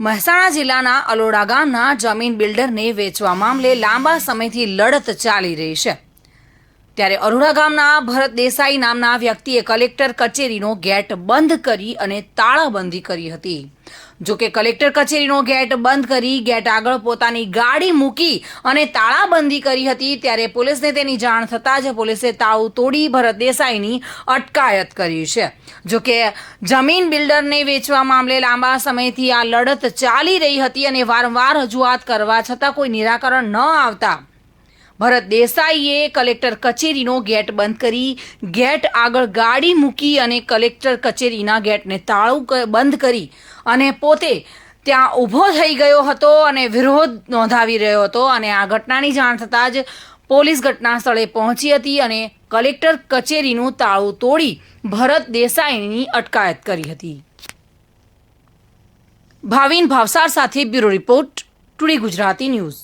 મહેસાણા જિલ્લાના અલોડા ગામના જમીન બિલ્ડરને વેચવા મામલે લાંબા સમયથી લડત ચાલી રહી છે. ત્યારે અરોડા ગામના ભરત દેસાઈ નામના વ્યક્તિએ કલેક્ટર કચેરીનો ગેટ બંધ કરી અને તાળાબંધી કરી હતી. જો કે કલેક્ટર કચેરીનો ગેટ બંધ કરી, ગેટ આગળ પોતાની ગાડી મૂકી અને તાળાબંધી કરી હતી, ત્યારે પોલીસને તેની જાણ થતાં જ પોલીસે તાળું તોડી ભરત દેસાઈની અટકાયત કરી છે. જો કે જમીન બિલ્ડરને વેચવા મામલે લાંબા સમયથી આ લડત ચાલી રહી હતી અને વારંવાર રજૂઆત કરવા છતાં કોઈ નિરાકરણ ન આવતા ભરત દેસાઈએ કલેક્ટર કચેરીનો ગેટ બંધ કરી ગેટ આગળ ગાડી મૂકી અને કલેક્ટર કચેરીના ગેટને તાળું બંધ કરી અને પોતે ત્યાં ઊભો થઈ ગયો હતો અને વિરોધ નોંધાવી રહ્યો હતો અને આ ઘટનાની જાણ થતાં જ પોલીસ ઘટના સ્થળે પહોંચી હતી અને કલેક્ટર કચેરીનું તાળું તોડી ભરત દેસાઈની અટકાયત કરી હતી. ભાવિન ભાવસાર સાથે bureau report today Gujarati news.